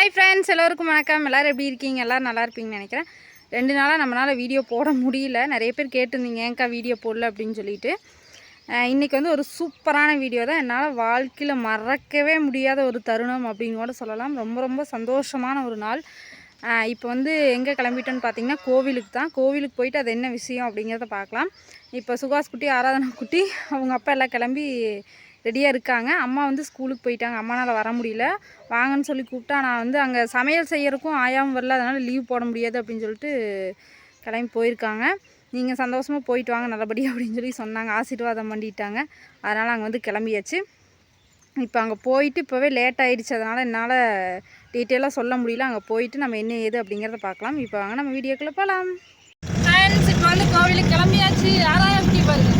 Hi friends எல்லோருக்கும் வணக்கம். எல்லோரும் எப்படி இருக்கீங்க? எல்லோரும் நல்லா இருப்பீங்கன்னு நினைக்கிறேன். ரெண்டு நாளாக நம்மளால் வீடியோ போட முடியல. நிறைய பேர் கேட்டிருந்தீங்க ஏங்க்கா வீடியோ போடல? அப்படின்னு சொல்லிட்டு. இன்றைக்கி வந்து ஒரு சூப்பரான வீடியோ தான். என்னால் வாழ்க்கையில் மறக்கவே முடியாத ஒரு தருணம் அப்படின்னு கூட சொல்லலாம். ரொம்ப ரொம்ப சந்தோஷமான ஒரு நாள். இப்போ வந்து எங்கே கிளம்பிட்டோன்னு பார்த்தீங்கன்னா கோவிலுக்கு தான். கோவிலுக்கு போயிட்டு அது என்ன விஷயம் அப்படிங்கிறத பார்க்கலாம். இப்போ சுகாஸ் குட்டி ஆராதனா குட்டி அவங்க அப்பா எல்லாம் கிளம்பி ரெடியாக இருக்காங்க. அம்மா வந்து ஸ்கூலுக்கு போயிட்டாங்க. அம்மானால் வர முடியல. வாங்கன்னு சொல்லி கூப்பிட்டா நான் வந்து அங்கே சமையல் செய்கிறக்கும் ஆயாமல் வரல. அதனால் லீவ் போட முடியாது அப்படின்னு சொல்லிட்டு கிளம்பி போயிருக்காங்க. நீங்கள் சந்தோஷமாக போயிட்டு வாங்க நல்லபடியாக அப்படின்னு சொல்லி சொன்னாங்க. ஆசீர்வாதம் பண்ணிட்டாங்க. அதனால் அங்கே வந்து கிளம்பியாச்சு. இப்போ அங்கே போயிட்டு இப்போவே லேட் ஆகிடுச்சு அதனால் என்னால் டீட்டெயிலாக சொல்ல முடியல. அங்கே போயிட்டு நம்ம என்ன ஏது அப்படிங்கிறத பார்க்கலாம். இப்போ வாங்க நம்ம வீடியோக்குள்ளே போகலாம் இப்போ வந்து கோவிலுக்கு கிளம்பியாச்சு. ஆராயம் குட்டி பாருங்க?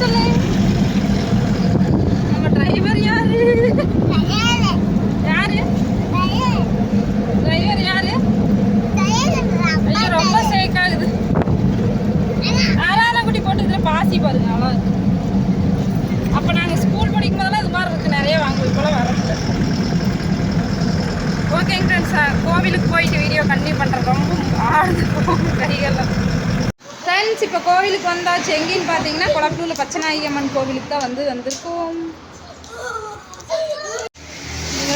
சொல்லு யாரு? யாரு டிரைவர் யாரு? ரொம்ப சேக் ஆகுது. ஆராதனா குட்டி போட்டு இதில் பாசி பாருங்க அவ்வளோ அப்போ நாங்கள் ஸ்கூல் படிக்கும் போதெல்லாம் இது மாதிரி இருக்குது நிறைய வாங்குவோம் இப்போலாம் வரது ஓகேங்க ஃப்ரெண்ட்ஸ் கோவிலுக்கு போயிட்டு வீடியோ கண்டினியூ பண்ணுறேன் ரொம்ப ஆழ்ந்து போகும் கைகள்லாம் ஃப்ரெண்ட்ஸ் இப்போ கோவிலுக்கு வந்தாச்சு. எங்கேன்னு பார்த்தீங்கன்னா குளப்பூரில் பச்சநாயகி அம்மன் கோவிலுக்கு தான் வந்து வந்திருக்கோம்.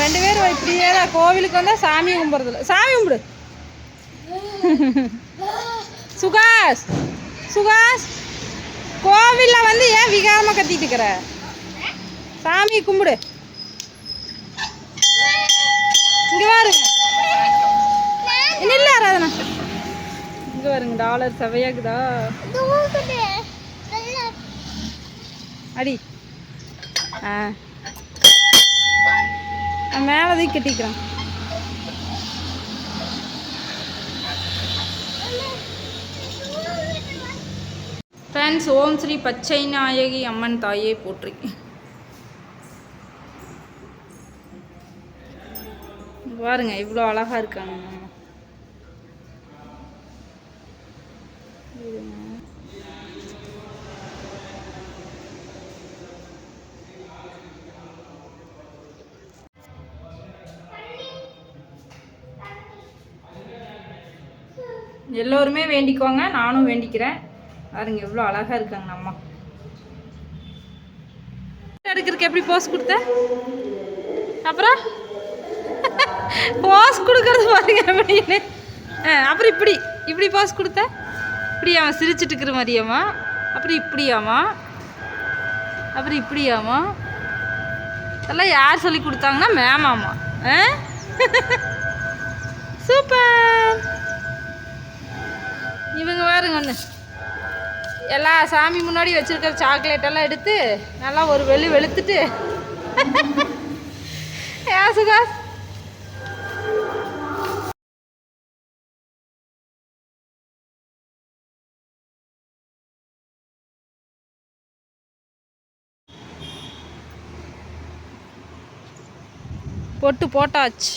ரெண்டு பேரும் இப்படியே தான் கோவிலுக்கு வந்தால் சாமி கும்பிட்றதில்ல. சாமி கும்பிடு. சுகாஷ் சுகாஷ் கோவிலில் வந்து ஏன் விகாரமாக கத்திட்டு இருக்கிற? சாமி கும்பிடு. இங்கே வாருங்க. இல்லை ஆராதனா. இங்கே வருங்க டாலர் செவையாக்குதா? அடி. ஆ. மேலே கட்டிக்கிறான். ஃப்ரெண்ட்ஸ் ஓம் ஸ்ரீ பச்சை நாயகி அம்மன் தாயே போற்றி. பாருங்க இவ்வளோ அழகாக இருக்காங்க அம்மா எல்லோருமே வேண்டிக்கோங்க நானும் வேண்டிக்கிறேன். பாருங்க எவ்வளோ அழகா இருக்காங்க நம்ம எடுக்கிறதுக்கு எப்படி போஸ் கொடுத்த? அப்புறம்? போஸ் கொடுக்கறது பாருங்க அப்படின்னு அப்புறம் இப்படி இப்படி போஸ் கொடுத்த? இப்படி அவன் சிரிச்சிட்டு இருக்கிற மாதிரியாமா அப்புறம் இப்படியாமா அப்புறம் இப்படியாமா இதெல்லாம் யார் சொல்லி கொடுத்தாங்கன்னா மேமாமா ஆ? சூப்பர். இவங்க பாருங்க ஒன்று எல்லா சாமி முன்னாடி வச்சுருக்கிற சாக்லேட் எல்லாம் எடுத்து நல்லா ஒரு வெளு வெளுத்துட்டு. ஏ சுகாஸ் பொட்டு போட்டாச்சு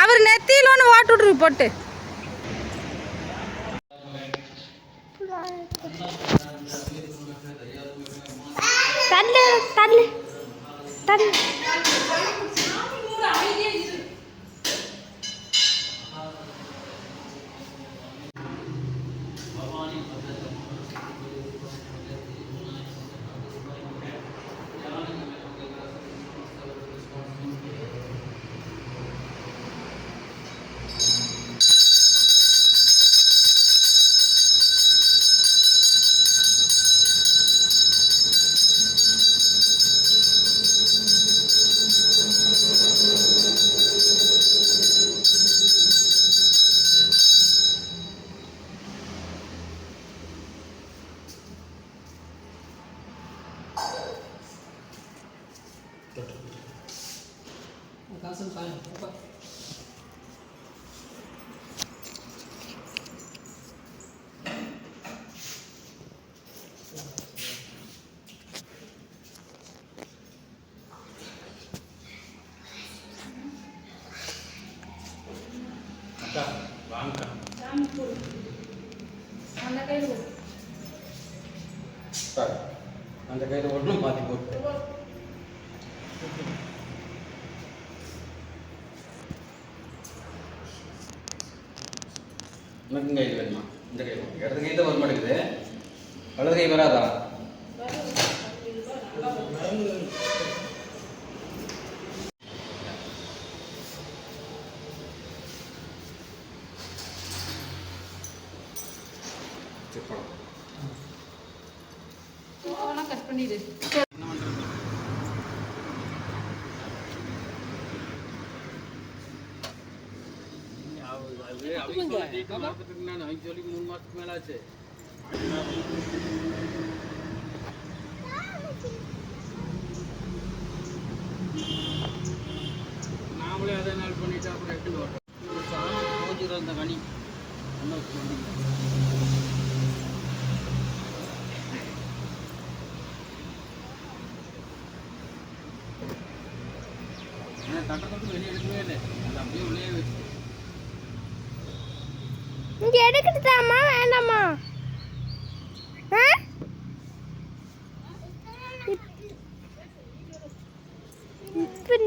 அவர் நெத்தியில் ஒன்று ஓட்டு விட்ரு போட்டு தள்ளு தள்ளு தள்ளு 单身咱也不会。எனக்கு கை வேணுமா? இந்த கை இடது கை தான் வர மாட்டேங்குது. வலது கை வராதா? মেলা আছে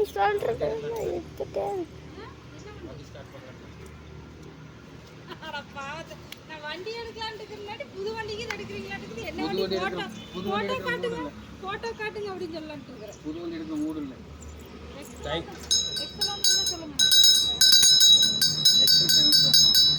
நீ சொல்றது நான் எடுத்துட்டேன். நான் வண்டி எடுக்கலான்ட்டு இல்லாட்டி புது வண்டிக்கு இது எடுக்கிறீங்களாட்டு என்ன புது வண்டி? போட்டோ போட்டோ காட்டுங்க போட்டோ காட்டுங்க அப்படின்னு சொல்லலான்ட்டு இருக்கிறேன். புது வண்டி எடுக்க மூடு இல்லை. எக்ஸலாம் என்ன சொல்லுங்க. எக்ஸல்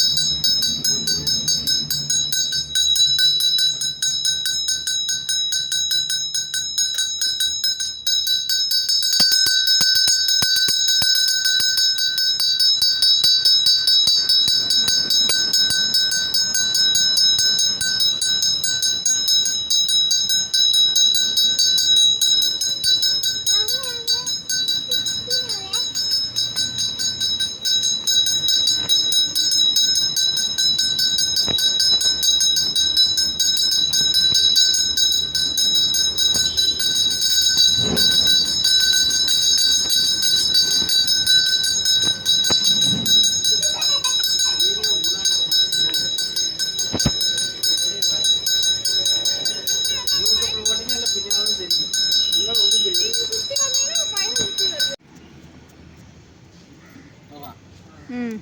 ம்.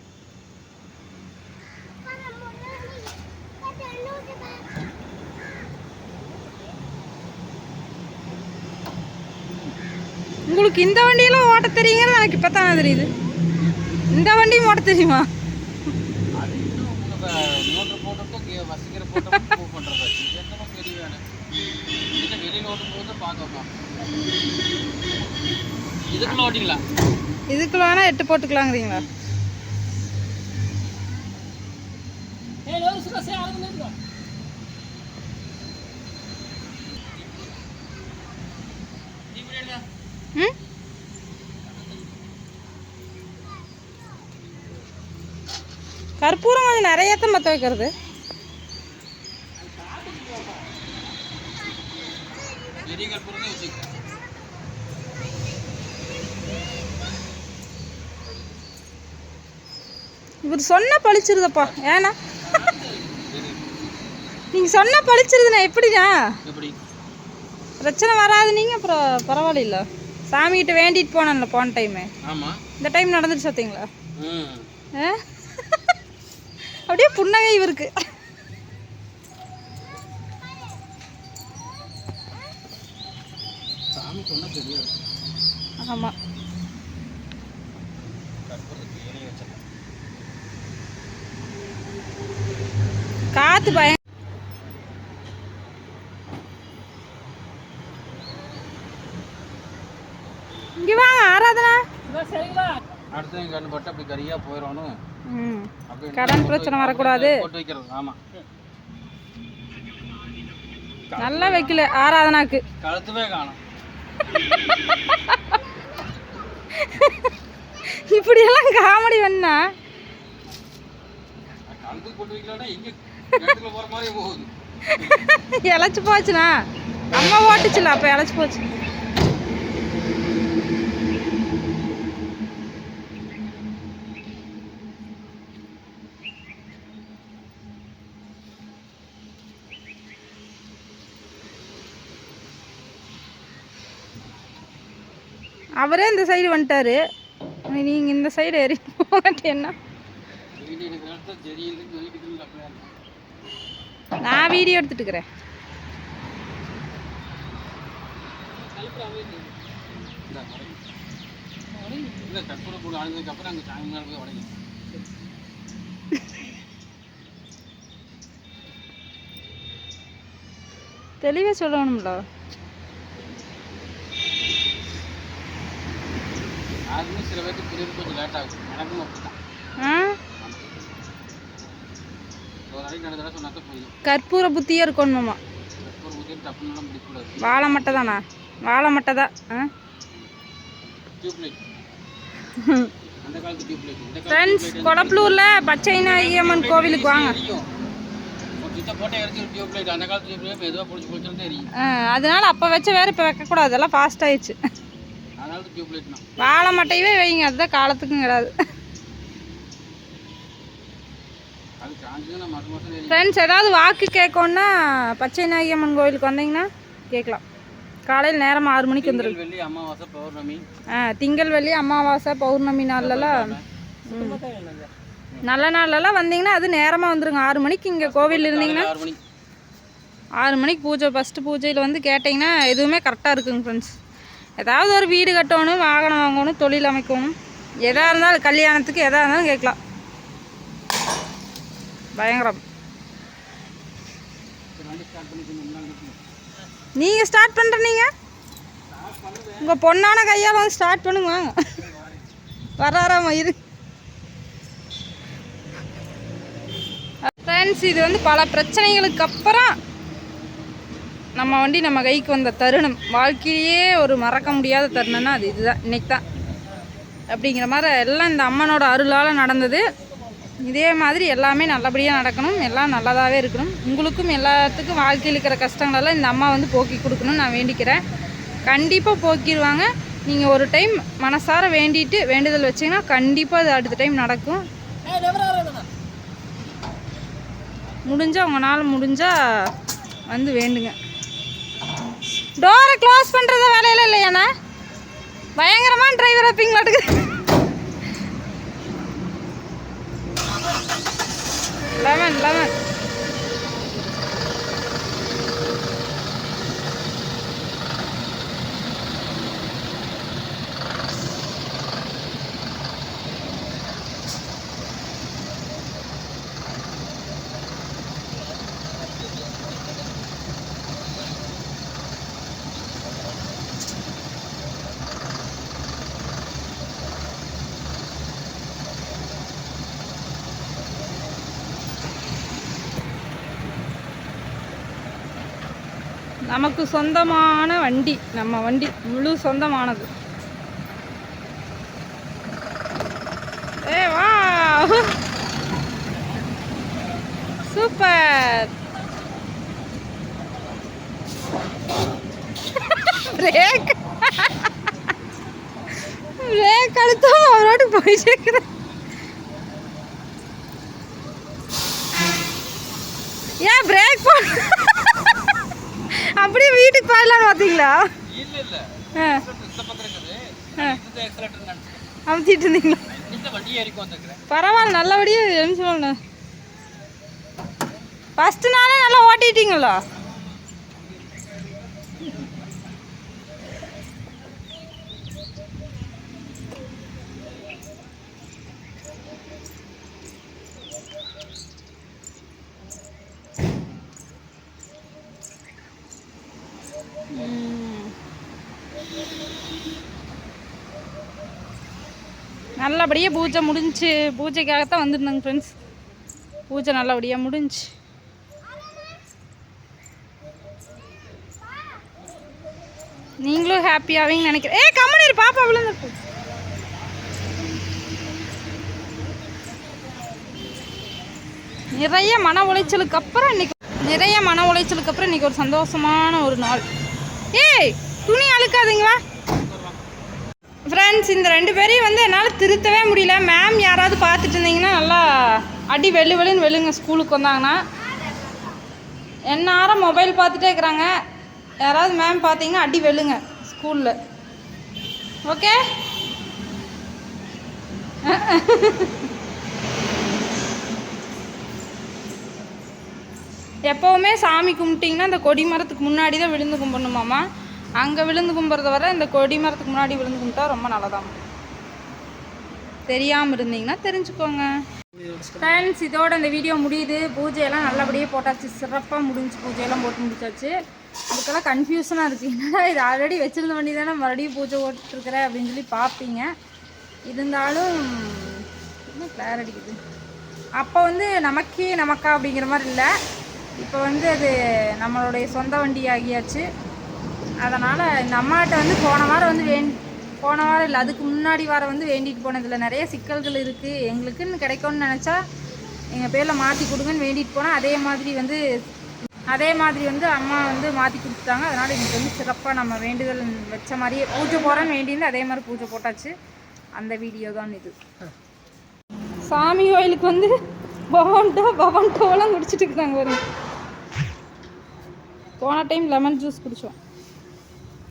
உங்களுக்கு இந்த வண்டியெல்லாம் ஓட்ட தெரியுங்கிறது எனக்கு இப்போ தானே தெரியுது. இந்த வண்டியும் ஓட்ட தெரியுமா? அது இன்னும் மோட்டர் போட்டப்போ வசிக்கிற போட்டப்போ மூவ் பண்ணுறது என்னமோ பெரிய வேலை இல்லை வெளியில் ஓட்டும் போது பார்க்கலாம் இதுக்குள்ள ஓட்டிங்களா இதுக்குள்ள வேணா எட்டு போட்டுக்கலாங்கிறீங்களா ம் கற்பூரம் கொஞ்சம் நிறைய தான் மற்ற வைக்கிறது. இவர் சொன்னா பழிச்சிருதப்பா. ஏன்னா? நீங்கள் சொன்னா பழிச்சிருதுண்ணா எப்படிண்ணா எப்படி? பிரச்சனை வராது நீங்கள் அப்புறம் பரவாயில்ல சாமிகிட்ட வேண்டிட்டு போனேன்ல போன டைமு இந்த டைம் நடந்துட்டு பார்த்தீங்களா ம் ஆ? அப்படியே புன்னகை இவருக்கு. சாமி சொன்னால் தெரியாது ஆமாம் கற்பூரத்துக்கு காற்று வாங்க ஆராதனா. அடுத்து எங்கள் கண்ணு பட்டு அப்படி கறியாக போயிடணும். கடன் பிரச்சனை வரக்கூடாது. ஆமாம் நல்லா வைக்கல ஆராதனாக்கு. கழுத்துவே காணும். இப்படியெல்லாம் காமெடி பண்ணா இழைச்சி போச்சுண்ணா. அம்மா ஓட்டுச்சுல அப்போ இழைச்சி போச்சு. அவரே இந்த சைடு வந்துட்டாரு. நீங்கள் இந்த சைடு ஏறி போகட்டேன்னா வீடியோ நான் வீடியோ எடுத்துட்டுக்கிறேன். தெளிவாக சொல்லணும்ல போட்டு அழுந்ததுக்கப்புறம் அங்கே சாமி மேலே போய் உடையும் தெளிவாக சொல்லணும்ல அதுவும் சில பேருக்கு புரியுது கொஞ்சம் லேட் ஆகும். எனக்கும் அப்படிதான் ஒரு நாளைக்கு கற்பூர புத்தியாக இருக்கணுமாம்மா கற்பூர முடிக்கக்கூடாது. வாழை மட்டை தானா? வாழை மட்டை தான் ஆ? அந்த காலத்து இந்த ஃப்ரெண்ட்ஸ் கொடப்பலூரில் பச்சை நாயம்மன் கோவிலுக்கு வாங்க. அதனால அப்போ வச்ச வேற இப்போ வைக்கக்கூடாது. எல்லாம் ஃபாஸ்ட் ஆயிடுச்சு அதனால டியூப் லைட் தான் வாழை மட்டையவே வைங்க அதுதான் காலத்துக்கும் கிடையாது ஃப்ரெண்ட்ஸ் ஏதாவது வாக்கு கேட்கணுன்னா பச்சை நாயம்மன் கோவிலுக்கு வந்தீங்கன்னா கேட்கலாம். காலையில் நேரம் ஆறு மணிக்கு வந்துடும் திங்கள் வெள்ளி அமாவாசை பௌர்ணமி. ஆ திங்கள் வெள்ளி அமாவாசை பௌர்ணமி நாள்லலாம் நல்ல நாள்லலாம் வந்தீங்கன்னா அது நேரமாக வந்துருங்க. ஆறு மணிக்கு இங்கே கோவில் இருந்தீங்கன்னா ஆறு மணிக்கு. பூஜை ஃபஸ்ட்டு பூஜையில் வந்து கேட்டிங்கன்னா எதுவுமே கரெக்டாக இருக்குங்க ஃப்ரெண்ட்ஸ் ஏதாவது ஒரு வீடு கட்டணும் வாகனம் வாங்கணும் தொழில் அமைக்கணும். எதாக இருந்தாலும் கல்யாணத்துக்கு எதாக இருந்தாலும் கேட்கலாம். பயங்கரம். நீங்கள் ஸ்டார்ட் பண்ணுறீங்க உங்கள் பொண்ணான கையால் வந்து ஸ்டார்ட் பண்ணுங்க வாங்க. வராராம இரு. ஃப்ரெண்ட்ஸ் இது வந்து பல பிரச்சனைகளுக்கு அப்புறம் நம்ம வண்டி நம்ம கைக்கு வந்த தருணம். வாழ்க்கையிலேயே ஒரு மறக்க முடியாத தருணம்னா அது இதுதான். இன்னைக்கு தான் அப்படிங்கிற மாதிரி எல்லாம் இந்த அம்மனோட அருளால் நடந்தது. இதே மாதிரி எல்லாமே நல்லபடியாக நடக்கணும். எல்லாம் நல்லதாகவே இருக்கணும். உங்களுக்கும் எல்லாத்துக்கும் வாழ்க்கையில் இருக்கிற கஷ்டங்களெல்லாம் இந்த அம்மா வந்து போக்கி கொடுக்கணும்னு நான் வேண்டிக்கிறேன். கண்டிப்பாக போக்கிடுவாங்க நீங்கள் ஒரு டைம் மனசார வேண்டிட்டு வேண்டுதல் வச்சிங்கன்னா கண்டிப்பாக அது அடுத்த டைம் நடக்கும். முடிஞ்சால் உங்களால் முடிஞ்சால் வந்து வேண்டுங்க. டோரை க்ளோஸ் பண்ணுறத வேலையில இல்லையாண்ணா பயங்கரமான டிரைவர் வைப்பீங்களாட்டுக்கு லெமன் லெமன் நமக்கு சொந்தமான வண்டி நம்ம வண்டி முழு சொந்தமானது. ஏ வா சூப்பர். பிரேக். பிரேக் அழுத்தம் அவரோடு போய் சேர்க்குறேன் ஏன் பிரேக் போ அப்படியே வீட்டுக்கு போயிடலான்னு பார்த்தீங்களா இல்ல இல்ல ஆ இந்த பக்கம் இருக்குது ஆ. இந்த எக்ஸலேட்டர் நினைச்சேன் அமுத்திட்டு இருந்தீங்களா? பரவாயில்ல நல்லபடியாக சொல்லணும் ஃபஸ்ட்டு நாளே நல்லா ஓட்டிட்டீங்களா ம். நல்லபடியாக பூஜை முடிஞ்சு பூஜைக்காகத்தான் வந்திருந்தாங்க ஃப்ரெண்ட்ஸ் பூஜை நல்லபடியாக முடிஞ்சு. நீங்களும் ஹாப்பியாவீங்கன்னு நினைக்கிறேன். ஏ கம்மனி இரு பாப்பா விழுந்துருக்கு. நிறைய மன உளைச்சலுக்கு அப்புறம் இன்னைக்கு நிறைய மன உளைச்சலுக்கு அப்புறம் இன்னைக்கு ஒரு சந்தோஷமான ஒரு நாள். ஏய் துணி அழுக்காதீங்களா? ஃப்ரெண்ட்ஸ் இந்த ரெண்டு பேரையும் வந்து என்னால் திருத்தவே முடியல. மேம் யாராவது பார்த்துட்டு இருந்தீங்கன்னா நல்லா அடி வெள்ளு வெள்ளுன்னு வெளுங்க ஸ்கூலுக்கு வந்தாங்கன்னா. எந்நேரம் மொபைல் பார்த்துட்டே இருக்கிறாங்க. யாராவது மேம் பார்த்தீங்கன்னா அடி வெளுங்க ஸ்கூலில். ஓகே எப்போவுமே சாமி கும்பிட்டிங்கன்னா அந்த கொடி மரத்துக்கு முன்னாடி தான் விழுந்து கும்பிடணுமாம்மா? அங்கே விழுந்து கும்புறத வர இந்த கொடி மரத்துக்கு முன்னாடி விழுந்து கும்பிட்டா ரொம்ப நல்லதாம். தெரியாமல் இருந்தீங்கன்னா தெரிஞ்சுக்கோங்க. ஃப்ரெண்ட்ஸ் இதோட இந்த வீடியோ முடியுது. பூஜையெல்லாம் நல்லபடியாக போட்டாச்சு. சிறப்பாக முடிஞ்சு பூஜையெல்லாம் போட்டு முடிச்சாச்சு. அதுக்கெல்லாம் கன்ஃபியூஷனாக இருக்குது என்னடா இது ஆல்ரெடி வச்சிருந்த வண்டி தானே மறுபடியும் பூஜை போட்டுருக்குற அப்படின்னு சொல்லி பார்ப்பீங்க இருந்தாலும் இன்னும் கிளார் அடிக்குது. அப்போ வந்து நமக்கே நமக்கா அப்படிங்கிற மாதிரி இல்லை. இப்போ வந்து அது நம்மளுடைய சொந்த வண்டி ஆகியாச்சு. அதனால் இந்த அம்மாட்ட வந்து போன வாரம் வந்து வேண் போன வாரம் இல்லை அதுக்கு முன்னாடி வாரம் வந்து வேண்டிட்டு போனதில் நிறைய சிக்கல்கள் இருக்குது எங்களுக்குன்னு கிடைக்கும்னு நினச்சா எங்கள் பேரில் மாற்றி கொடுங்கன்னு வேண்டிட்டு போனால் அதே மாதிரி வந்து அதே மாதிரி வந்து அம்மா வந்து மாற்றி கொடுத்துட்டாங்க. அதனால் எனக்கு வந்து சிறப்பாக நம்ம வேண்டுதல் வச்ச மாதிரியே பூஜை போகிறோன்னு வேண்டியிருந்து அதே மாதிரி பூஜை போட்டாச்சு. அந்த வீடியோ தான் இது. சாமி கோயிலுக்கு வந்து பவன்டோ பவன்டோலாம் குடிச்சிட்டு இருக்காங்க ஒரு போன டைம் லெமன் ஜூஸ் குடித்தோம்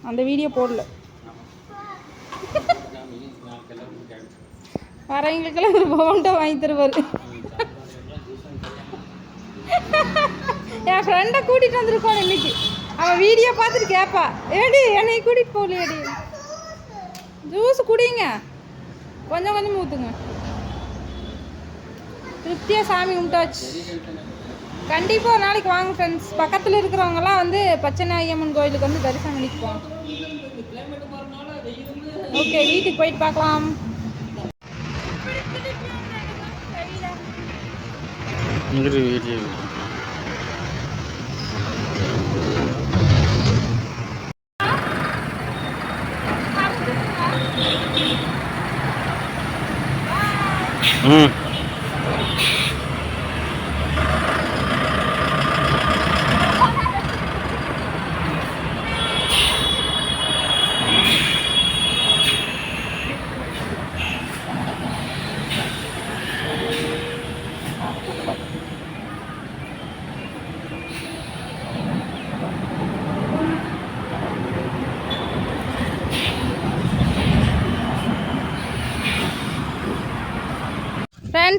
அந்த வீடியோ போடல. வரவங்களுக்கெல்லாம் ஒரு பவன்டோ வாங்கி தருவார். என் ஃப்ரெண்டை கூட்டிகிட்டு வந்திருக்கோம் இன்னைக்கு. அவன் வீடியோ பார்த்துட்டு கேட்பா ஏடி என்னை கூட்டிகிட்டு போகலையேடி. ஜூஸ் குடிங்க. கொஞ்சம் கொஞ்சம் ஊற்றுங்க திருப்தியாக சாமி கும்பிட்டாச்சு. கண்டிப்பாக ஒரு நாளைக்கு வாங்க ஃப்ரெண்ட்ஸ் பக்கத்தில் இருக்கிறவங்கலாம் வந்து பச்சைநாயம்மன் கோயிலுக்கு வந்து தரிசனம் பண்ணிட்டு போங்க ஓகே வீட்டுக்கு போயிட்டு பார்க்கலாம். ம்.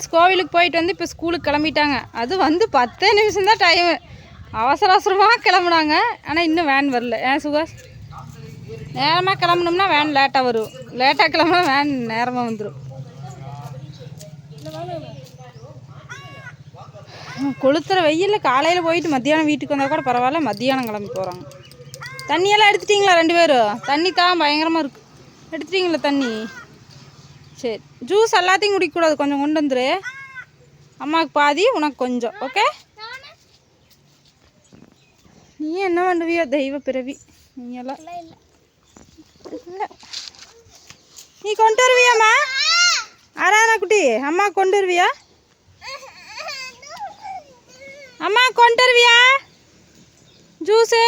ஃப்ரெண்ட்ஸ் கோவிலுக்கு போயிட்டு வந்து இப்போ ஸ்கூலுக்கு கிளம்பிட்டாங்க. அது வந்து பத்தே நிமிஷம் தான் டைமு அவசர அவசரமாக கிளம்புனாங்க. ஆனால் இன்னும் வேன் வரல. ஏன் சுகாஷ் நேரமாக கிளம்புனோம்னா வேன் லேட்டாக வரும். லேட்டாக கிளம்புனா வேன் நேரமாக வந்துடும் கொளுத்துற வெயிலில் காலையில் போயிட்டு மத்தியானம் வீட்டுக்கு வந்தால் கூட பரவாயில்ல. மத்தியானம் கிளம்பி போகிறாங்க தண்ணியெல்லாம் எடுத்துட்டிங்களா ரெண்டு பேரும்? தண்ணி தான் பயங்கரமாக இருக்கு. எடுத்துட்டிங்களா தண்ணி? சரி ஜூஸ் எல்லாத்தையும் குடிக்கக்கூடாது. கொஞ்சம் கொண்டு வந்துரு. அம்மாவுக்கு பாதி உனக்கு கொஞ்சம் ஓகே நீ என்ன பண்ணுவியோ தெய்வ பிறவி. நீ எல்லாம் இல்ல. நீ கொண்டு வருவியாம்மா ஆராதனா குட்டி அம்மா கொண்டு வருவியா? அம்மா கொண்டு வருவியா? ஜூஸு